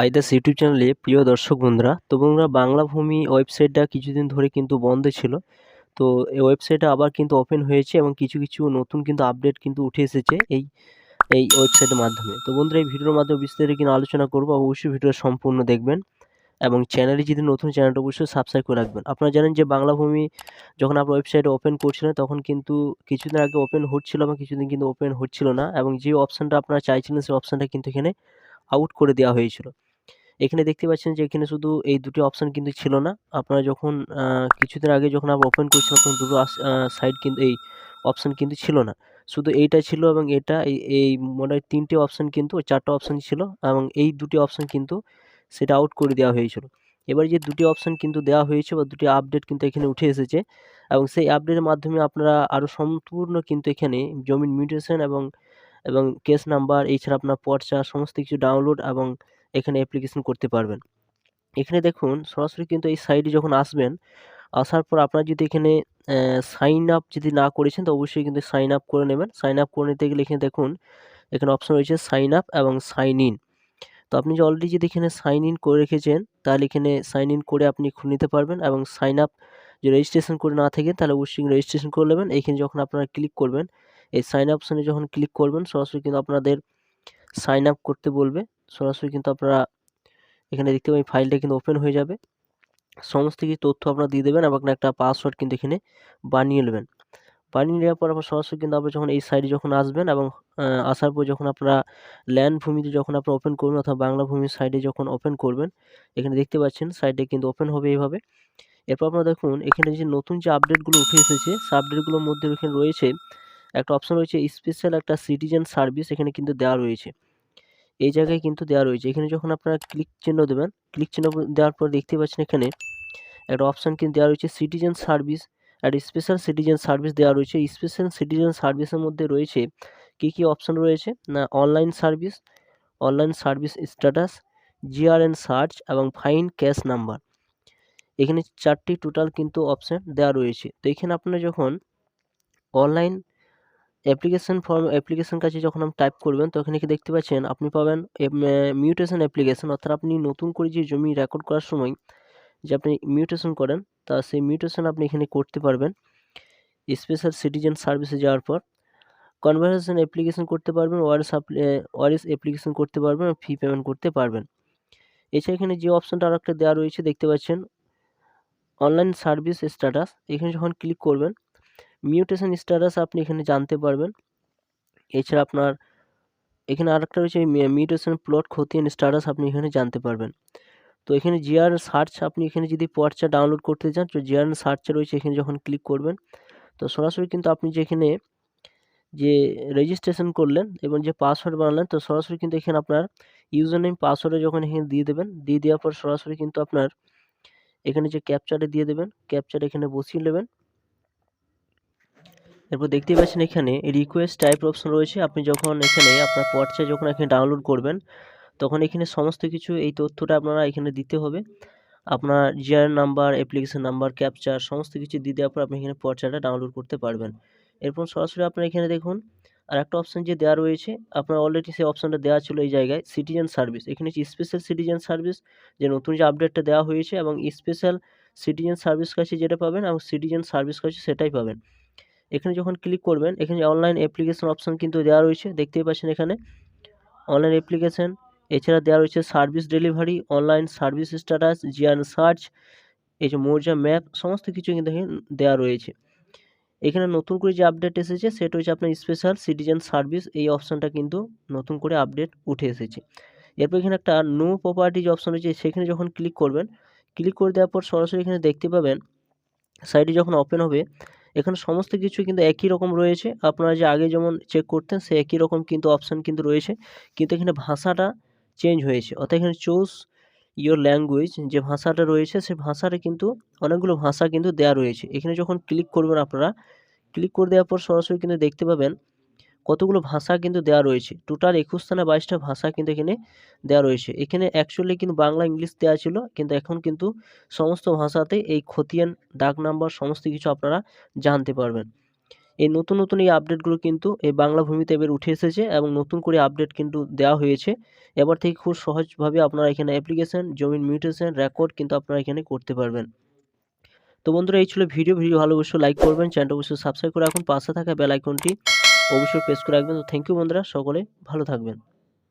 আইদাস YouTube চ্যানেলে, প্রিয় দর্শক বন্ধুরা, তো বন্ধুরা বাংলা ভূমি ওয়েবসাইটটা কিছুদিন ধরে কিন্তু বন্ধ ছিল। তো এই ওয়েবসাইটটা আবার কিন্তু ওপেন হয়েছে এবং কিছু কিছু নতুন কিন্তু আপডেট কিন্তু উঠে এসেছে এই এই ওয়েবসাইটের মাধ্যমে। তো বন্ধুরা, এই ভিডিওর মাধ্যমে বিস্তারিত কিন্তু আলোচনা করব, অবশ্যই ভিডিওটা সম্পূর্ণ দেখবেন এবং চ্যানেলে যদি নতুন চ্যানেলটা, অবশ্যই সাবস্ক্রাইব করে রাখবেন। আপনারা জানেন যে বাংলা ভূমি যখন আপনার ওয়েবসাইটে ওপেন করছিলেন, তখন কিন্তু কিছুদিন আগে ওপেন হচ্ছিল এবং কিছুদিন কিন্তু ওপেন হচ্ছিল না এবং যে অপশানটা আপনারা চাইছিলেন, সেই অপশানটা কিন্তু এখানে আউট করে দেওয়া হয়েছিল। এখানে দেখতে পাচ্ছেন যে এখানে শুধু এই দুটি অপশান কিন্তু ছিল না। আপনারা যখন কিছুদিন আগে যখন আমরা ওপেন করছিলাম তখন দুটো সাইড কিন্তু, এই অপশান কিন্তু ছিল না। শুধু এইটা ছিল এবং এটা, এই এই মোটামুটি তিনটে অপশান কিন্তু চারটে অপশান ছিল এবং এই দুটি অপশান কিন্তু সেটা আউট করে দেওয়া হয়েছিল। এবার যে দুটি অপশান কিন্তু দেওয়া হয়েছে বা দুটি আপডেট কিন্তু এখানে উঠে এসেছে এবং সেই আপডেটের মাধ্যমে আপনারা আরও সম্পূর্ণ কিন্তু এখানে জমির মিউটেশন এবং এবং কেস নাম্বার এছাড়া আপনার পর্চা, সমস্ত কিছু ডাউনলোড এবং এখানে অ্যাপ্লিকেশন করতে পারবেন। এখানে দেখুন, সরাসরি কিন্তু এই সাইডে যখন আসবেন, আসার পর আপনার যদি এখানে সাইন আপ যদি না করেছেন, তো অবশ্যই কিন্তু সাইন আপ করে নেবেন। সাইন আপ করে নিতে গেলে এখানে দেখুন, এখানে অপশন রয়েছে সাইন আপ এবং সাইন ইন তো আপনি যে অলরেডি যদি এখানে সাইন ইন করে রেখেছেন, তাহলে এখানে সাইন ইন করে আপনি খুলে নিতে পারবেন এবং সাইন আপ যে রেজিস্ট্রেশন করে না থাকেন তাহলে অবশ্যই রেজিস্ট্রেশন করে নেবেন। এখানে যখন আপনারা ক্লিক করবেন, এই সাইন আপ অপশানে যখন ক্লিক করবেন, সরাসরি কিন্তু আপনাদের সাইন আপ করতে বলবে। সরাসরি কিন্তু আপনারা এখানে দেখতে পাবেন ফাইলটা কিন্তু ওপেন হয়ে যাবে। সমস্ত কিছু তথ্য আপনারা দিয়ে দেবেন এবং একটা পাসওয়ার্ড কিন্তু এখানে বানিয়ে নেবেন। বানিয়ে নেওয়ার পর আপনার সরাসরি কিন্তু আপনার যখন এই সাইডে যখন আসবেন এবং আসার পর যখন আপনারা ল্যান্ড ভূমিতে যখন আপনারা ওপেন করবেন অথবা বাংলা ভূমির সাইডে যখন ওপেন করবেন, এখানে দেখতে পাচ্ছেন সাইডে কিন্তু ওপেন হবে এইভাবে। এরপর আপনারা দেখুন, এখানে যে নতুন যে আপডেটগুলো উঠে এসেছে, সে আপডেটগুলোর মধ্যে এখানে রয়েছে একটা অপশন রয়েছে স্পেশাল একটা সিটিজেন সার্ভিস এখানে কিন্তু দেওয়া রয়েছে। এই জায়গায় কিন্তু দেওয়া রয়েছে। এখানে যখন আপনারা ক্লিক চিহ্ন দেবেন ক্লিক চিহ্ন দেওয়ার পর দেখতে পাচ্ছেন এখানে একটা অপশান কিন্তু দেওয়া রয়েছে সিটিজেন সার্ভিস আর স্পেশাল সিটিজেন সার্ভিস দেওয়া রয়েছে। স্পেশাল সিটিজেন সার্ভিসের মধ্যে রয়েছে কী কী অপশান রয়েছে? না online service online service status GRN search এবং ফাইন ক্যাশ নাম্বার এখানে চারটি টোটাল কিন্তু অপশান দেওয়া রয়েছে। তো এখানে আপনারা যখন অনলাইন অ্যাপ্লিকেশন ফর্ম অ্যাপ্লিকেশন কাছে যখন আপনি টাইপ করবেন, তখন এখানে দেখতে পাচ্ছেন আপনি পাবেন মিউটেশন অ্যাপ্লিকেশন অর্থাৎ আপনি নতুন করে যে জমি রেকর্ড করার সময় যে আপনি মিউটেশন করেন, তা সেই মিউটেশন আপনি এখানে করতে পারবেন। স্পেশাল সিটিজেন সার্ভিসে যাওয়ার পর কনভারসেশন অ্যাপ্লিকেশন করতে পারবেন ওয়ারেস ওয়ারেস অ্যাপ্লিকেশন করতে পারবেন ফি পেমেন্ট করতে পারবেন। এছাড়া এখানে যে অপশানটা আর একটা দেওয়া রয়েছে, দেখতে পাচ্ছেন অনলাইন সার্ভিস স্ট্যাটাস এখানে যখন ক্লিক করবেন মিউটেশন স্ট্যাটাস আপনি এখানে জানতে পারবেন। এছাড়া আপনার, এখানে আরেকটা রয়েছে মিউটেশন প্লট ক্ষতি খতিয়ান স্ট্যাটাস আপনি এখানে জানতে পারবেন। তো এখানে জিআর সার্চ আপনি এখানে যদি পর্চা ডাউনলোড করতে চান, তো জিআর সার্চে রয়েছে, এখানে যখন ক্লিক করবেন, তো সরাসরি কিন্তু আপনি যেখানে যে রেজিস্ট্রেশন করলেন এবং যে পাসওয়ার্ড বানালেন, তো সরাসরি কিন্তু এখানে আপনার ইউজার নেম পাসওয়ার্ডে যখন এখানে দিয়ে দেবেন, দিয়ে দেওয়ার পর সরাসরি কিন্তু আপনার এখানে যে ক্যাপচারে দিয়ে দেবেন ক্যাপচার এখানে বসিয়ে নেবেন। এরপর দেখতেই পাচ্ছেন এখানে রিকোয়েস্ট টাইপ অপশন রয়েছে। আপনি যখন এখানে আপনার পর্চা যখন এখানে ডাউনলোড করবেন, তখন এখানে সমস্ত কিছু এই তথ্যটা আপনারা এখানে দিতে হবে। আপনার GR number application number captcha সমস্ত কিছু দিয়ে দেওয়ার পর আপনি এখানে পর্চাটা ডাউনলোড করতে পারবেন। এরপর সরাসরি আপনার এখানে দেখুন আর একটা অপশান যে দেওয়া রয়েছে, আপনার অলরেডি সেই অপশানটা দেওয়া ছিল এই জায়গায় সিটিজেন সার্ভিস এখানে হচ্ছে স্পেশাল সিটিজেন সার্ভিস যে নতুন যে আপডেটটা দেওয়া হয়েছে এবং স্পেশাল সিটিজেন সার্ভিস কাছে যেটা পাবেন এবং সিটিজেন সার্ভিস কাছে সেটাই পাবেন। এখানে যখন ক্লিক করবেন, এখানে অনলাইন অ্যাপ্লিকেশন অপশান কিন্তু দেওয়া রয়েছে। দেখতেই পাচ্ছেন এখানে। অনলাইন অ্যাপ্লিকেশান এছাড়া দেওয়া রয়েছে service delivery online service status GRN search এই যে মোর্জা ম্যাপ সমস্ত কিছু কিন্তু দেওয়া রয়েছে। এখানে নতুন করে যে আপডেট এসেছে, সেটা হচ্ছে আপনার স্পেশাল সিটিজেন সার্ভিস এই অপশানটা কিন্তু নতুন করে আপডেট উঠে এসেছে। এরপর এখানে একটা নো প্রপার্টি যে অপশান রয়েছে, সেখানে যখন ক্লিক করবেন ক্লিক করে দেওয়ার পর সরাসরি এখানে দেখতে পাবেন সাইটে যখন ওপেন হবে এখানে সমস্ত কিছু কিন্তু একই রকম রয়েছে। আপনারা যে আগে যেমন চেক করতেন সে একই রকম কিন্তু অপশান কিন্তু রয়েছে। কিন্তু এখানে ভাষাটা চেঞ্জ হয়েছে। অর্থাৎ এখানে চুজ ইয়োর ল্যাঙ্গুয়েজ যে ভাষাটা রয়েছে, সে ভাষাটা কিন্তু অনেকগুলো ভাষা কিন্তু দেয়া রয়েছে। এখানে যখন ক্লিক করবেন আপনারা ক্লিক করে দেওয়ার পর সরাসরি কিন্তু দেখতে পাবেন কতগুলো ভাষা কিন্তু দেওয়া রয়েছে? টোটাল একুশ না বাইশটা ভাষা কিন্তু এখানে দেওয়া রয়েছে। এখানে অ্যাকচুয়ালি কিন্তু বাংলা, ইংলিশ দেওয়া ছিল, কিন্তু এখন কিন্তু সমস্ত ভাষাতে এই খতিয়ান, ডাক নাম্বার সমস্ত কিছু আপনারা জানতে পারবেন। এই নতুন নতুন এই আপডেটগুলো কিন্তু এই বাংলা ভূমিতে এবার উঠে এসেছে এবং নতুন করে আপডেট কিন্তু দেওয়া হয়েছে। এবার থেকে খুব সহজভাবে আপনারা এখানে অ্যাপ্লিকেশন জমির মিউটেশন রেকর্ড কিন্তু আপনারা এখানে করতে পারবেন। তো বন্ধুরা, এই ছিল ভিডিও। ভিডিও ভালো লাইক করবেন চ্যানেলটা অবশ্যই সাবস্ক্রাইব করে রাখুন। পাশে থাকা বেল আইকনটি অবশ্যই প্রেস করে রাখবেন। তো থ্যাংক ইউ বন্ধুরা সকলে ভালো থাকবেন।